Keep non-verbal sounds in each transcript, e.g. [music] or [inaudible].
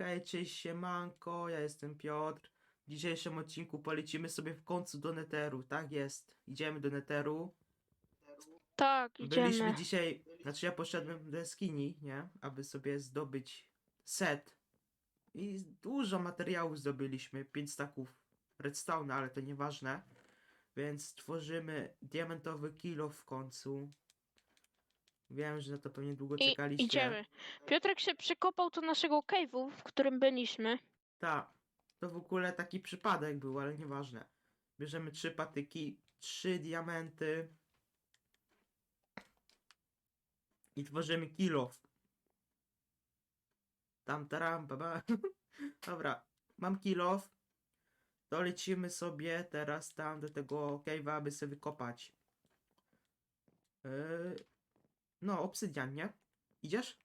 Hej, cześć, siemanko, ja jestem Piotr. W dzisiejszym odcinku polecimy sobie w końcu do Netheru, tak jest. Idziemy do Netheru. Tak, Byliśmy idziemy. dzisiaj, znaczy ja poszedłem do jaskini, nie? Aby sobie zdobyć set. I dużo materiałów zdobyliśmy, 5 staków redstone, ale to nieważne. Więc tworzymy diamentowy kilo w końcu. Wiem, że na to pewnie długo I czekaliście. idziemy. Piotrek się przykopał do naszego cave'u, w którym byliśmy. Tak, to w ogóle taki przypadek był, ale nieważne. Bierzemy trzy patyki, trzy diamenty i tworzymy kilof. Tam taram, baba. [laughs] Dobra, mam kilof. To lecimy sobie teraz tam do tego cave'a, aby sobie wykopać. Yy, no, obsydian, nie? Idziesz?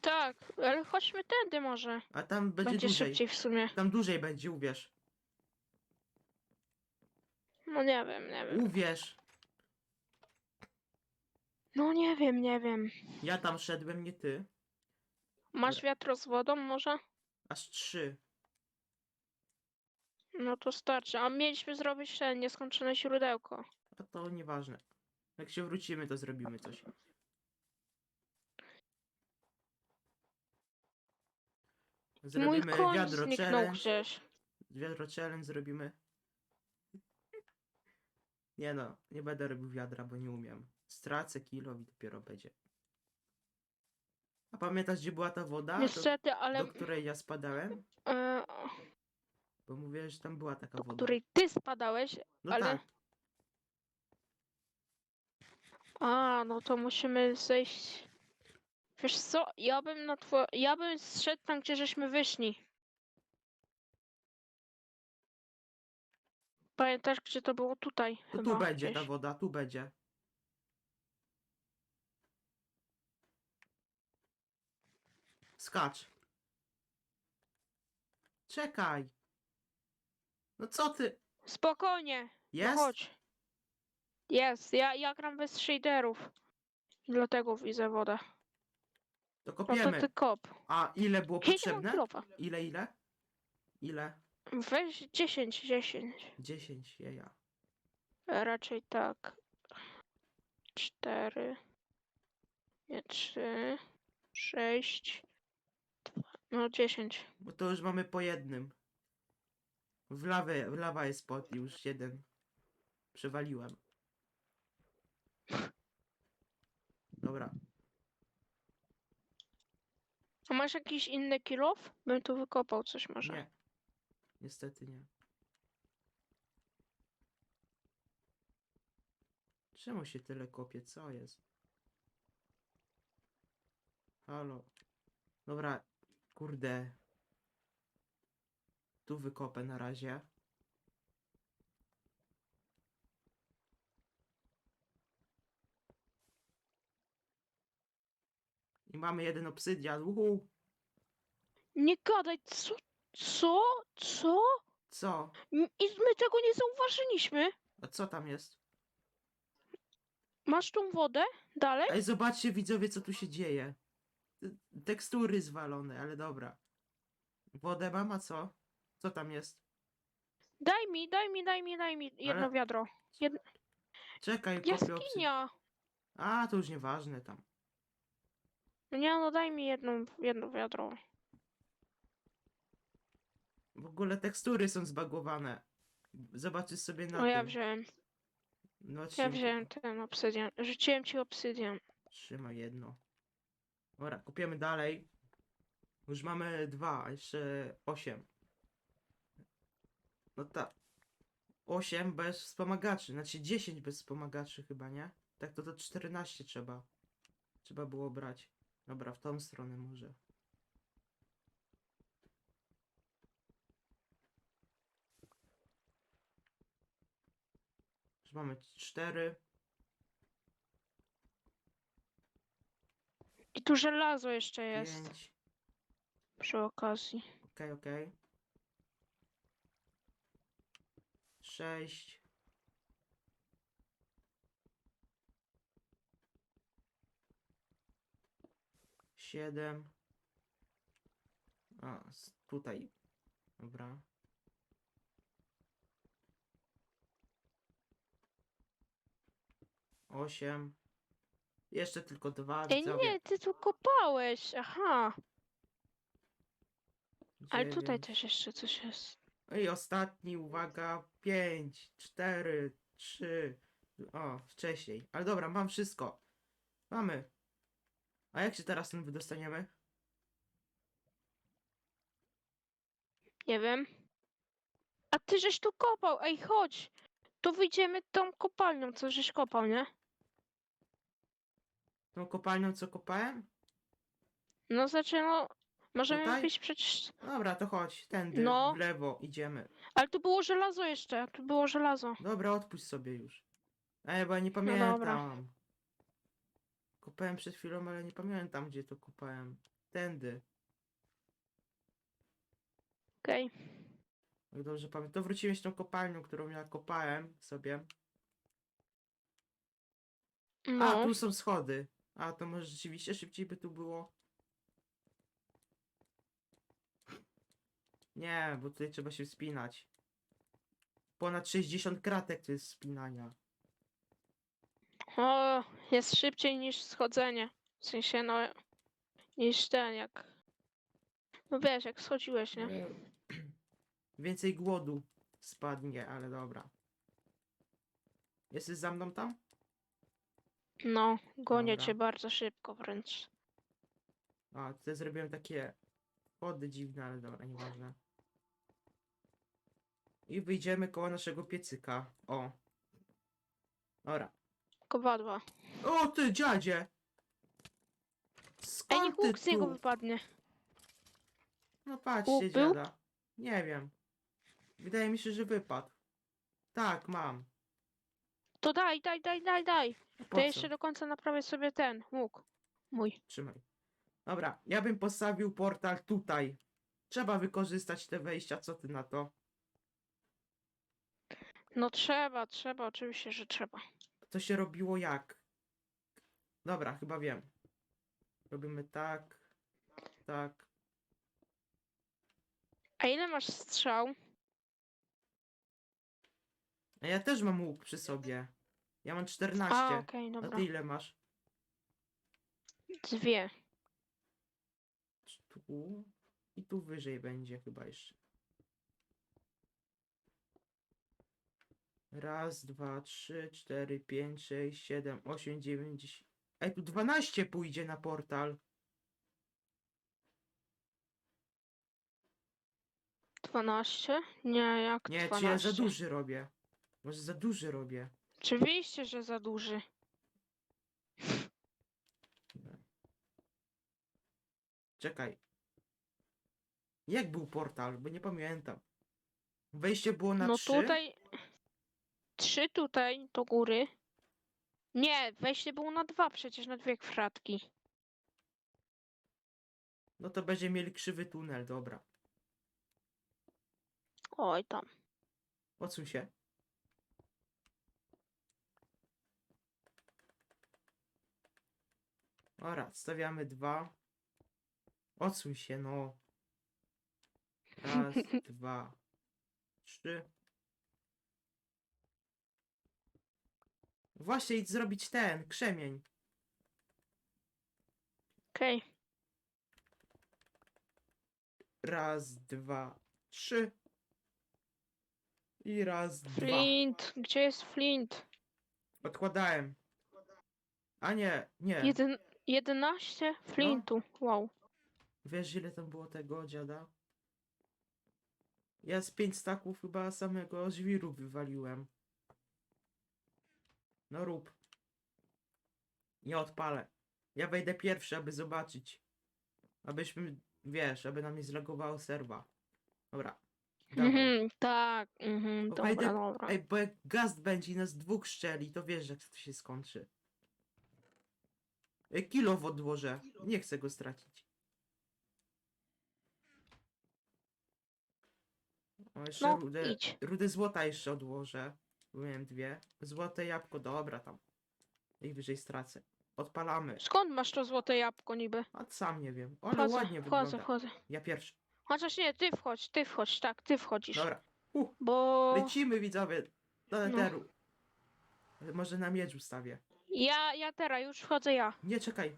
Tak, ale chodźmy tędy może. A tam będzie, Będzie dłużej. szybciej w sumie. Tam dłużej będzie, uwierz. No nie wiem, nie wiem. Uwierz. No nie wiem, nie wiem. Ja tam szedłem, nie ty. Masz wiatro z wodą może? Aż trzy. No to starczy. A mieliśmy zrobić ten nieskończone źródełko. A to nieważne. Jak się wrócimy, to zrobimy coś. Mój Zrobimy koń wiadro zniknął challenge. Wiadro challenge zrobimy. Nie no, nie będę robił wiadra, bo nie umiem. Stracę kilo i dopiero będzie. A pamiętasz, gdzie była ta woda? Do, Niestety, ale... do której ja spadałem? e, Bo mówię, że tam była taka do woda. której ty spadałeś. No ale- tak. A, no to musimy zejść. Wiesz co, ja bym na two... Ja bym zszedł tam, gdzie żeśmy wyszli. Pamiętasz, gdzie to było? Tutaj chyba tu będzie ta woda, tu będzie. Skacz. Czekaj. No co ty? Spokojnie, no Jest? chodź. Jest, ja, ja gram bez shaderów. Dlatego widzę wodę. To No to kopiemy. ty kop. A ile było potrzebne? Ile, ile? Ile? Weź 10, 10. 10, jeja. Raczej tak. 4. Nie, 3. 6. No 10. Bo to już mamy po jednym. W lawę, w lawa jest pod już jeden. Przewaliłem. Dobra. A masz jakiś inny kilof? Bym tu wykopał coś może. Nie. Niestety nie. Czemu się tyle kopie? Co jest? Halo. Dobra, kurde. Tu wykopę na razie. I mamy jeden obsydian. Uhu. Nie gadaj, co? Co? Co? Co? I my tego nie zauważyliśmy. A co tam jest? Masz tą wodę? Dalej? Ej, zobaczcie widzowie, co tu się dzieje. Tekstury zwalone, ale dobra. Wodę mam, a co? Co tam jest? Daj mi, daj mi, daj mi, daj mi jedno Ale- wiadro. Czekaj, kopię obsy... Jaskinia. A, to już nieważne tam. Nie no, daj mi jedno, jedno wiadro. W ogóle tekstury są zbagowane. Zobaczysz sobie na No ja tym. wziąłem. No, Ja trzymaj- wziąłem ten obsydian. Rzuciłem ci obsydian. Trzymaj jedno. Dobra, kopiemy dalej. Już mamy dwa, a jeszcze osiem. No tak. Osiem bez wspomagaczy, znaczy 10 bez wspomagaczy chyba, nie? Tak to to 14 trzeba. Trzeba było brać. Dobra, w tą stronę może. Już mamy cztery. I tu żelazo jeszcze jest. Pięć. Przy okazji. Okej, okej. Sześć. Siedem. A, tutaj. Dobra. Osiem. Jeszcze tylko dwa. Ej, widzowie. nie, ty tu kopałeś. Aha. Ale tutaj też jeszcze coś jest. I ostatni, uwaga, 5, 4, 3. O, wcześniej. Ale dobra, mam wszystko. Mamy. A jak się teraz tym wydostaniemy? Nie wiem. A ty żeś tu kopał. Ej, chodź. Tu wyjdziemy tą kopalnią, co żeś kopał, nie? Tą kopalnią, co kopałem? No znaczy, no. Możemy Tutaj? wyjść przecież. Dobra, to chodź, tędy, No. w lewo, idziemy. Ale tu było żelazo jeszcze. Tu było żelazo. Dobra, odpuść sobie już. Ej, bo ja nie No dobra. Kopałem przed chwilą, ale nie pamiętam, gdzie to kopałem. Tędy. Okej. Jak dobrze pamiętam. To wróciłem z tą kopalnią, którą ja kopałem sobie. A, No. tu są schody. A, to może rzeczywiście szybciej by tu było. Nie, bo tutaj trzeba się wspinać. Ponad 60 kratek to jest wspinania. O, jest szybciej niż schodzenie. W sensie, no. Niż ten, jak. No wiesz, jak schodziłeś, nie? [clears throat] Więcej głodu spadnie, ale dobra. Jesteś za mną tam? No, gonię Dobra. cię bardzo szybko wręcz. A, tutaj zrobiłem takie chody dziwne, ale dobra, nieważne. I wyjdziemy koło naszego piecyka. O. Dobra. Kowadła. O ty dziadzie! Ej, Skąd niech ty łuk z niego tu? wypadnie. No patrzcie, Łuk był? dziada. Nie wiem. Wydaje mi się, że wypadł. Tak, mam. To daj, daj, daj, daj, daj. Po To co? jeszcze do końca naprawię sobie ten łuk. Mój. Trzymaj. Dobra, ja bym postawił portal tutaj. Trzeba wykorzystać te wejścia, co ty na to? No trzeba, trzeba, oczywiście, że trzeba. To się robiło jak? Dobra, chyba wiem. Robimy tak, tak. A ile masz strzał? A ja też mam łuk przy sobie. Ja mam 14. A, okej, A dobra. ty ile masz? Dwie. Tu i tu wyżej będzie chyba jeszcze. Raz, dwa, trzy, cztery, pięć, sześć, siedem, osiem, dziewięć, dziesięć. Ej, tu 12 pójdzie na portal. Dwanaście? Nie, jak Nie, czy ja za duży robię? Może za duży robię? Oczywiście, że za duży. Czekaj. Jak był portal? Bo nie pamiętam. Wejście było na no 3? tutaj... Trzy tutaj do góry. Nie, wejście było na dwa przecież, na dwie kratki. No to będzie mieli krzywy tunel, dobra. Oj tam. Odsuń się. Dobra, stawiamy dwa. Odsuń się, no. Raz, [laughs] dwa, trzy. Właśnie idź zrobić ten, krzemień. Okej. Raz, dwa, trzy. I raz, dwa. Flint. Gdzie jest Flint? Odkładałem. A nie, nie. Jeden... Jedenaście Flintu. Wow. Wiesz ile tam było tego dziada? Ja z pięć staków chyba samego żwiru wywaliłem. No rób. Nie odpalę. Ja wejdę pierwszy, aby zobaczyć. Abyśmy, wiesz, aby nam nie zlagowało serwa. Dobra. Mhm, tak. Mhm, Bo dobra, wejdę- dobra. Ej, bo jak gast będzie i nas dwóch szczeli, to wiesz, jak to się skończy. Ej, kilo w odłożę. Nie chcę go stracić. O, jeszcze No, rudę, idź. rudę złota jeszcze odłożę. Miałem dwie. Złote jabłko, dobra tam. I wyżej stracę. Odpalamy. Skąd masz to złote jabłko niby? A sam nie wiem. Ale Wchodzę, ładnie wchodzę, wygląda. wchodzę. Ja pierwszy. Chociaż nie, ty wchodź, ty wchodź, tak, ty wchodzisz. Dobra. Uh, Bo lecimy widzowie do No. neteru. Może na miecz ustawię. ja, ja teraz już wchodzę ja. Nie, czekaj.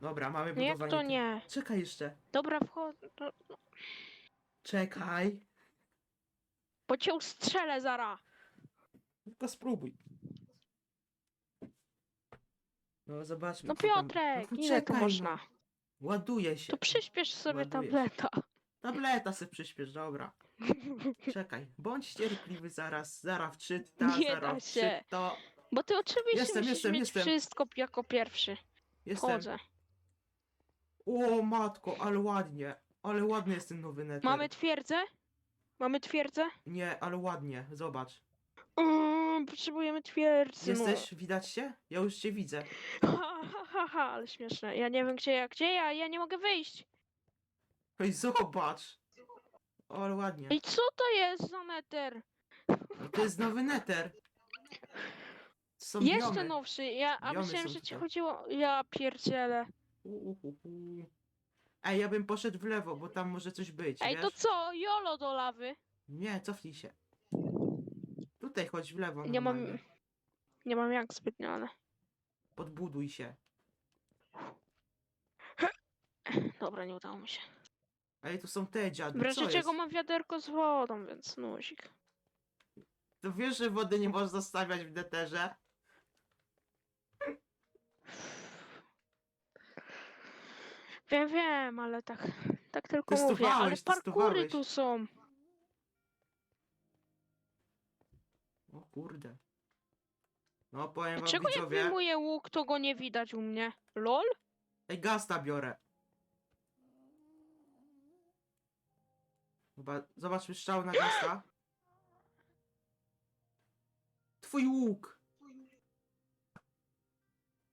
Dobra, mamy No jak budowanie. to nie? Czekaj jeszcze. Dobra, wchodzę, Czekaj. Bo cię ustrzelę zara. Tylko spróbuj. No zobaczmy. No co tam- Piotrek, no, ile można? No. Ładuje się. To przyspiesz sobie tableta. Tableta se przyśpiesz, dobra. Czekaj. Bądź cierpliwy zaraz. Zaraz wczyta, Nie da zaraz się. wczyta. Bo ty oczywiście Jestem, musisz jestem, mieć jestem. wszystko jako pierwszy. Jestem. Wchodzę. O matko, ale ładnie. Ale ładny jest ten nowy neter. Mamy twierdzę? Mamy twierdzę? Nie, ale ładnie. Zobacz. Mm, potrzebujemy twierdzy. Jesteś? Widać się? Ja już cię widzę. No. Ha, ha, ha, ha, ale śmieszne. Ja nie wiem gdzie ja, gdzie ja, ja nie mogę wyjść. Ej, zobacz. O, ale ładnie. I co to jest za neter? No to jest nowy neter. To są Jeszcze biomy. nowszy. Ja, a Biomy myślałem, są że ci tutaj. chodziło. Ja pierdzielę. U, u, u, u. Ej, ja bym poszedł w lewo, bo tam może coś być, Ej, wiesz? to co? Jolo do lawy. Nie, cofnij się. Tutaj chodź w lewo Nie mam. normalnie. Nie mam jak zbytnio, ale. Podbuduj się. [clears throat] Dobra, nie udało mi się. Ej, tu są te dziady, W co razie jest? czego mam wiaderko z wodą, więc nuzik. To wiesz, że wody nie można stawiać w neterze? Wiem, wiem, ale tak. Tak tylko mówię. Ale Testowałeś, parkury testowałeś. tu są. O kurde. No, powiem wam Dlaczego jak widzowie. wyjmuję łuk, to go nie widać u mnie? LOL? Ej, gasta biorę. Chyba, zobaczmy strzał na gasta. Twój łuk.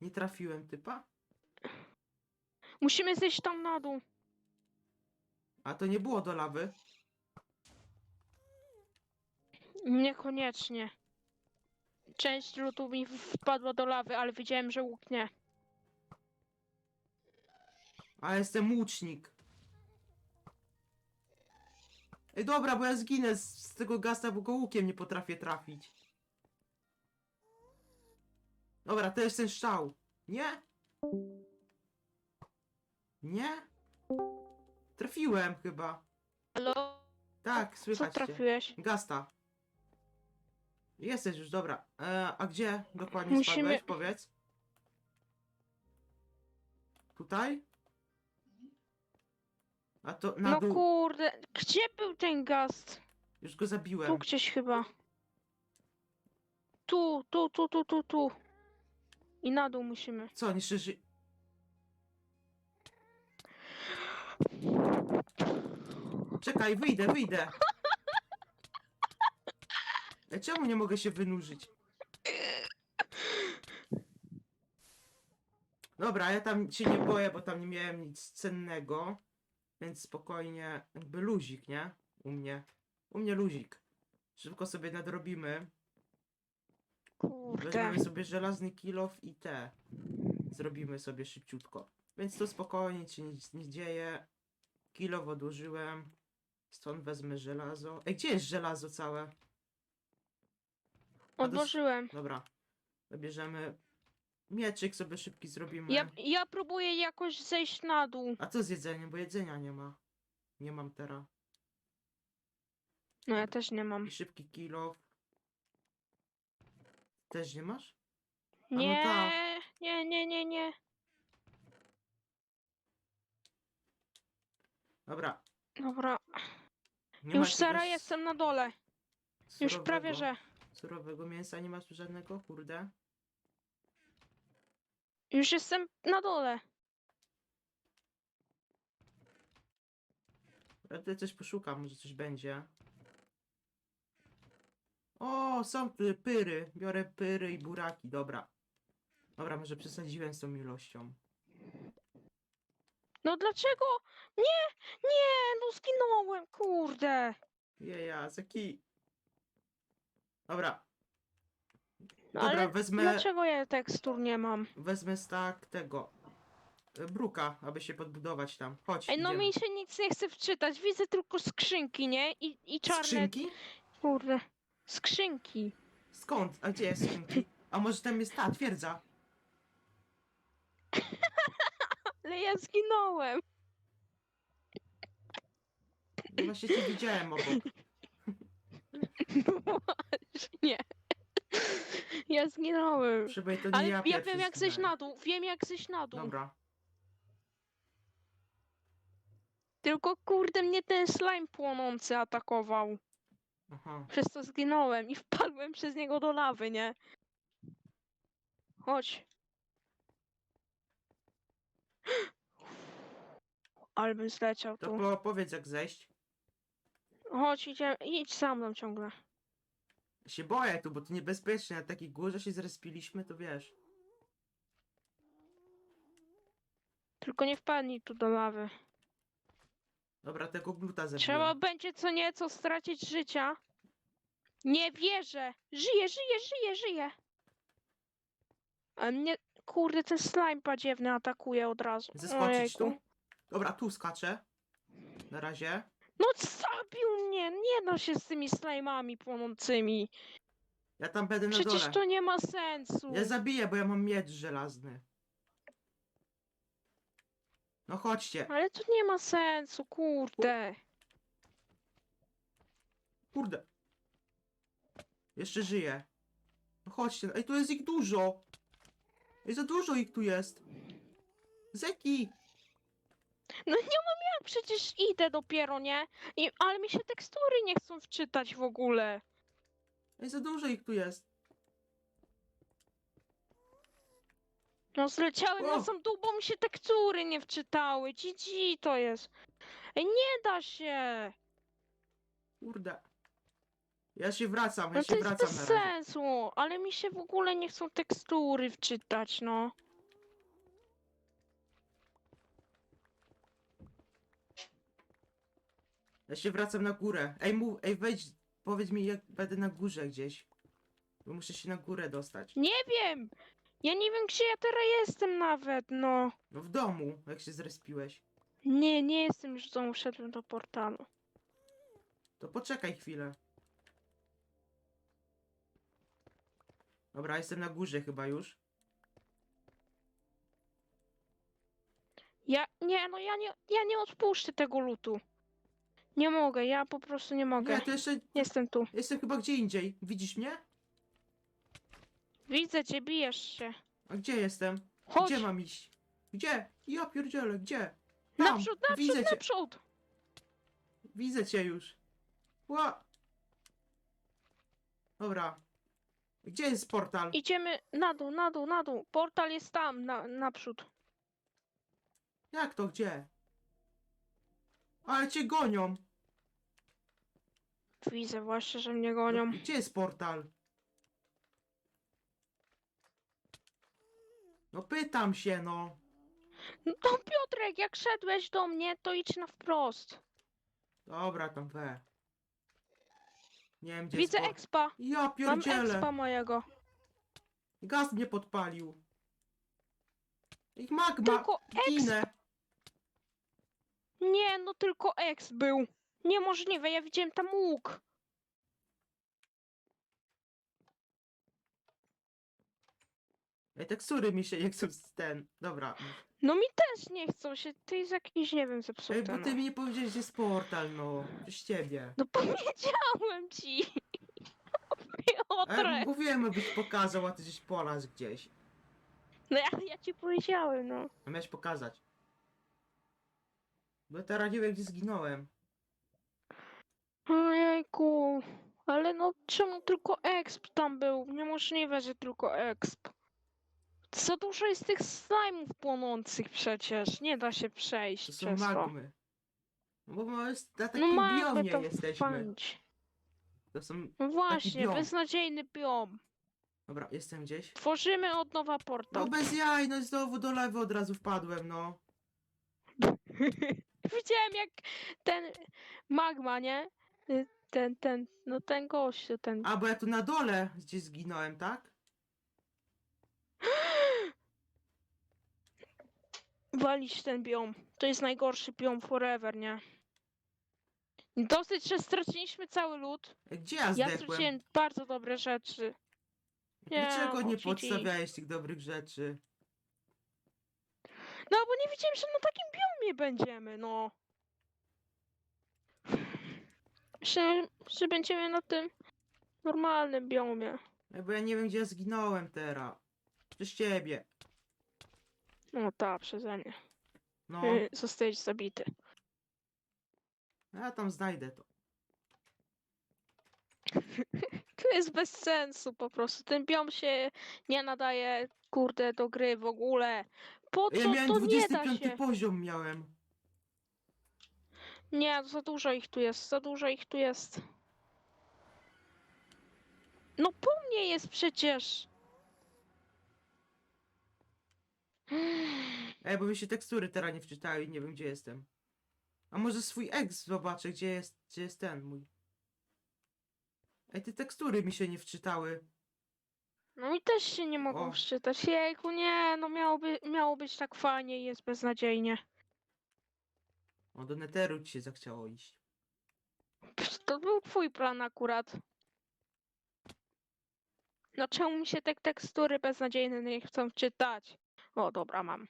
Nie trafiłem typa? Musimy zejść tam na dół. A to nie było do lawy. Niekoniecznie. Część lutu mi wpadła do lawy, ale widziałem, że łuk nie. A jestem łucznik. Ej, dobra, bo ja zginę z, z tego gasta, bo go łukiem nie potrafię trafić. Dobra, to jest ten strzał. Nie? Nie? Trafiłem chyba. Halo? Tak, Co słychać cię. trafiłeś? Gasta. Jesteś już, dobra. E, a gdzie dokładnie Musimy- spadłeś? Powiedz. Tutaj? A to na No dół. kurde, gdzie był ten gast? Już go zabiłem. Tu gdzieś chyba. Tu, tu, tu, tu, tu, tu. I na dół musimy. Co, niszczysz... Czekaj, wyjdę, wyjdę. Ej, czemu nie mogę się wynurzyć? Dobra, ja tam się nie boję, bo tam nie miałem nic cennego. Więc spokojnie, jakby luzik, nie? U mnie. U mnie luzik. Szybko sobie nadrobimy. Kurde. Weźmiemy sobie żelazny kilof i te. Zrobimy sobie szybciutko. Więc to spokojnie, się nic nie dzieje. Kilof odłożyłem. Stąd wezmę żelazo. Ej, gdzie jest żelazo całe? to s- Odłożyłem. Dobra. Zabierzemy. Mieczyk sobie szybki zrobimy. Ja, ja próbuję jakoś zejść na dół. A co z jedzeniem? Bo jedzenia nie ma. Nie mam teraz. No ja też nie mam. I szybki kilof. Też nie masz? no Nie, tak. nie, nie, nie, nie. Dobra. Dobra, Nie już masz zaraz jakiegoś jestem na dole. Już prawie, że. Surowego mięsa nie masz tu żadnego? Kurde. Już jestem na dole. Tutaj coś poszukam, może coś będzie. O, są py- pyry. Biorę pyry i buraki, dobra. Dobra, może przesadziłem z tą ilością. No dlaczego? Nie, nie, no zginąłem, kurde. Jeja, zaki. Dobra. No Dobra, ale wezmę, Dlaczego ja tekstur nie mam? wezmę stak tego. e, bruka, aby się podbudować tam. Chodź, Ej, no idziemy. mi się nic nie chce wczytać. Widzę tylko skrzynki, nie? I, i czarne. Skrzynki? Kurde. Skrzynki. Skąd? A gdzie jest skrzynki? A może tam jest ta twierdza? [laughs] Ale ja zginąłem. No Właśnie cię widziałem obok. [laughs] Właśnie. Ja zginąłem. Przybej to nie Ale ja ja, pierwszy wiem jak zejść zginąłem. na dół. Wiem jak zejść na dół. Dobra. Tylko kurde mnie ten slime płonący atakował. Aha. Przez to zginąłem i wpadłem przez niego do lawy, nie? Chodź. Ale bym zleciał To tu. po, powiedz jak zejść. Chodź, idziemy. Idź za mną ciągle. Ja się boję tu, bo to niebezpiecznie. Na takiej górze się zrespiliśmy, to wiesz. Tylko nie wpadnij tu do lawy. Dobra, tego gluta zabiłem. Trzeba będzie co nieco stracić życia. Nie wierzę! Żyje, żyje, żyje, żyje! A mnie, kurde, ten slime badziewny atakuje od razu. Zeskoczyć Ojejku. tu? Dobra, tu skaczę. Na razie. No zabił mnie! Nie da się z tymi slime'ami płonącymi. Ja tam będę na Przecież dole. to nie ma sensu. Ja zabiję, bo ja mam miecz żelazny. No chodźcie. Ale to nie ma sensu, kurde. Kurde. Jeszcze żyję. No chodźcie. Ej, tu jest ich dużo. Ej, za dużo ich tu jest. Zeki! No nie mam jak, przecież idę dopiero, nie? I, ale mi się tekstury nie chcą wczytać w ogóle. Ej, za dużo ich tu jest. No zleciałem O! na sam dół, bo mi się tekstury nie wczytały. GG to jest. Ej, nie da się. Kurde. Ja się wracam, ja No się to jest wracam bez na razie. sensu, ale mi się w ogóle nie chcą tekstury wczytać, no. Ja się wracam na górę. Ej, mów, ej, wejdź, powiedz mi jak będę na górze gdzieś. Bo muszę się na górę dostać. Nie wiem. Ja nie wiem, gdzie ja teraz jestem nawet, no. No w domu, jak się zrespiłeś. Nie, nie jestem już w domu, wszedłem do portalu. To poczekaj chwilę. Dobra, jestem na górze chyba już. Ja, nie, no ja nie, ja nie odpuszczę tego lutu. Nie mogę, ja po prostu nie mogę. Nie, to jeszcze Jestem tu. jestem chyba gdzie indziej. Widzisz mnie? Widzę cię, bijesz się. A gdzie jestem? Chodź, Gdzie mam iść? Gdzie? Ja pierdzielę, gdzie? Tam, naprzód, naprzód, widzę cię, naprzód. widzę cię już. Ła! Dobra. Gdzie jest portal? Idziemy na dół, na dół, na dół. Portal jest tam, na, naprzód. Jak to gdzie? Ale cię gonią. Widzę właśnie, że mnie No, gonią. Gdzie jest portal? No pytam się, no. No Piotrek, jak szedłeś do mnie, to idź na wprost. Dobra, tam we. Nie wiem, gdzie Widzę expa. Ja Mam pierdzielę. expa mojego. Gaz mnie podpalił. Ich magma. Tylko exp. Ginę. Nie, no tylko ex był. Niemożliwe, ja widziałem tam łuk. Ej, tekstury mi się nie chcą z ten. Dobra. No mi też nie chcą się, ty jest jakiś, nie wiem, Ej, zepsuty. bo ty no. mi nie powiedziałeś, że jest portal, no. Przez ciebie. no [laughs] powiedziałem ci. Ej, Piotrek. mówiłem, abyś pokazał, a ty gdzieś polazł gdzieś. No ja, ja ci powiedziałem, no. A miałeś pokazać. Bo teraz nie wiem, gdzie zginąłem. Ojejku. Ale no czemu tylko exp tam był? Niemożliwe, że tylko exp. Za dużo jest tych slime'ów płonących przecież. Nie da się przejść To są przez magmy. No bo my jest- na No takim mamy biomie jesteśmy. To są... No właśnie, biom. beznadziejny biom. Dobra, jestem gdzieś. Tworzymy od nowa No portal. bez jaj, no i znowu do lewy od razu wpadłem, no. [laughs] Widziałem jak ten magma, nie? Y, Ten, ten, no ten gościu, ten. A, bo ja tu na dole gdzieś zginąłem, tak? Walić ten biom. To jest najgorszy biom forever, nie? Dosyć, że straciliśmy cały lód. Gdzie ja Ja zdechłem? straciłem bardzo dobre rzeczy. Nie, Dlaczego no, nie podstawiałeś tych dobrych rzeczy? No bo nie wiedziałem, że na takim biomie będziemy, no. Że, że będziemy na tym normalnym biomie. Ej, bo ja nie wiem, gdzie ja zginąłem teraz. Przez ciebie. No tak, przeze mnie. No, Y, Zostałeś zabity. ja tam znajdę to. [laughs] To jest bez sensu po prostu. Ten biom się nie nadaje, kurde, do gry w ogóle. Po co Ja miałem to nie da 25 się? poziom miałem. Nie, za dużo ich tu jest, za dużo ich tu jest. No po mnie jest przecież. Ej, bo mi się tekstury teraz nie wczytały i nie wiem, gdzie jestem. A może swój ex zobaczę, gdzie jest, gdzie jest ten mój. Ej, te tekstury mi się nie wczytały. No i też się nie mogą O. wczytać. Jejku, nie, no miało, by, miało być tak fajnie i jest beznadziejnie. O, do neteru ci się zachciało iść. Psz, To był twój plan akurat. No czemu mi się te tekstury beznadziejne nie chcą wczytać? O, dobra, mam.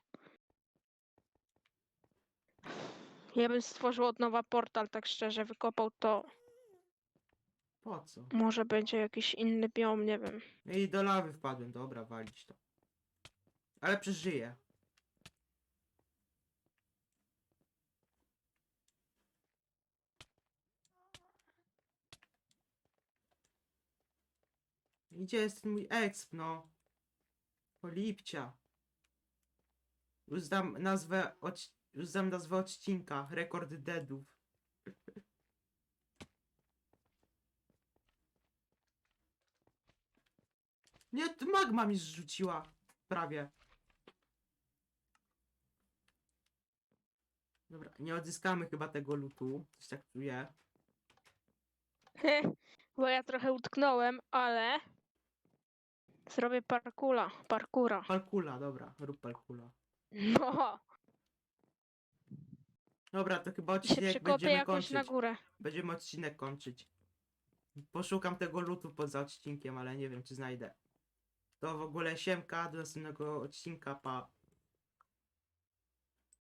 Ja bym stworzył od nowa portal, tak szczerze, wykopał to. Po co? Może będzie jakiś inny biom, nie wiem. I do lawy wpadłem, dobra, walić to. Ale przeżyję. Gdzie jest mój exp, no? Polipcia. Już dam nazwę, odc- już nazwę odcinka. Rekord deadów. Nie, to magma mi zrzuciła. Prawie. Dobra, nie odzyskamy chyba tego lutu. Coś tak czuję. Bo ja trochę utknąłem, ale... Zrobię parkula, parkura. Palkula, dobra, rób palkula. No, Dobra, to chyba się odcinek będziemy jakoś kończyć. na górę. Będziemy odcinek kończyć. Poszukam tego lutu poza odcinkiem, ale nie wiem czy znajdę. To w ogóle siemka, do następnego odcinka, pa.